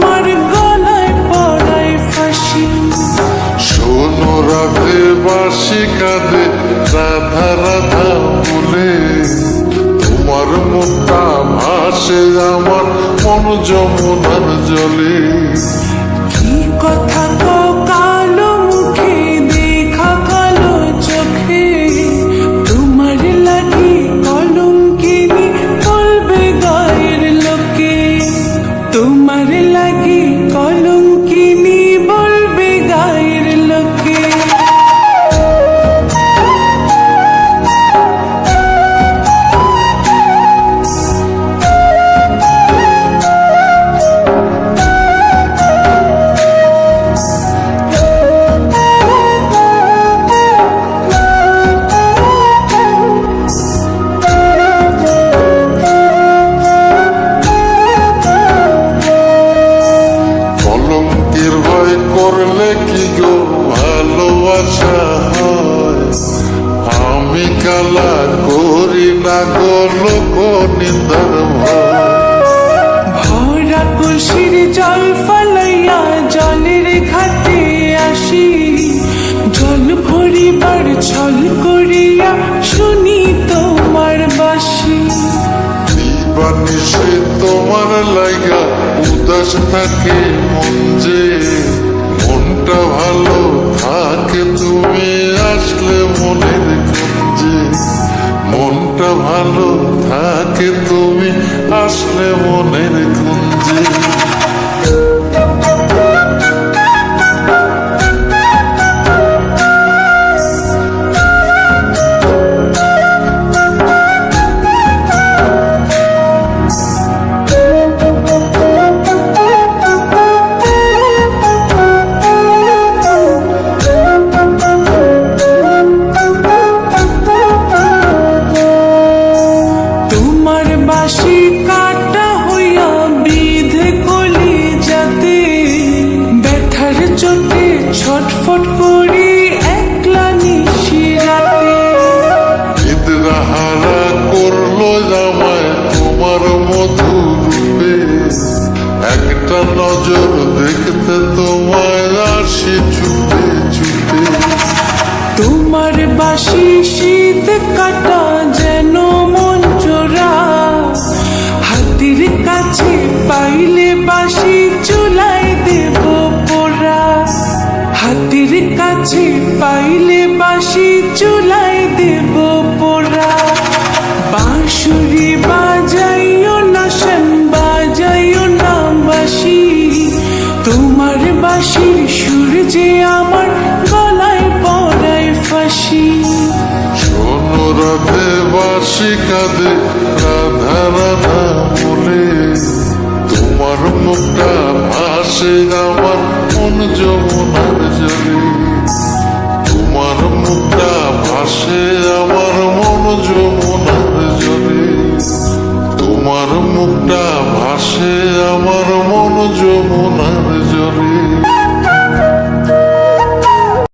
আমার গলায় পড়ায় ফাঁসি। শোনো রাধে বাসি রাধা রাধা বলে তোমার মুক্তা ভাসে, আমার মন যমুনার জলে। লাগি কলম কালা করি না গো লোক নিন্দার ভয় ভরা কুলসির জল ফলাইয়া জলের ঘাটে আসি। জল ভরিবার ছল করিয়া শুনি তোমার বাসি। দিবানিসে তোমার লাগা উদাস থাকে মন যে। মনটা ভালো থাকে তুমি আসলে মনের গঞ্জে মনটা ভালো থাকে তুমি আসলে মনের গঞ্জে ছুটে তোমার বাসি শীত কাটা যেন মন চোরা হাতির কাছে পাইলে বাসি চুলাই দেব পোড়া। হাতির কাছে পাইলে বাসি তোমার বাসি সুর যে আমার গলায় পড়ায় ফাঁসি। শোনো রাধে বাসি কাঁদে রাধা রাধা বলে। তোমার মুখটা ভাসে, আমার মন যমুনার জলে। তোমার মুখটা ভাসে, আমার মন যমুনার জলে। তোমার মুখটা ভাসে, আমার মন Yolcumun özürü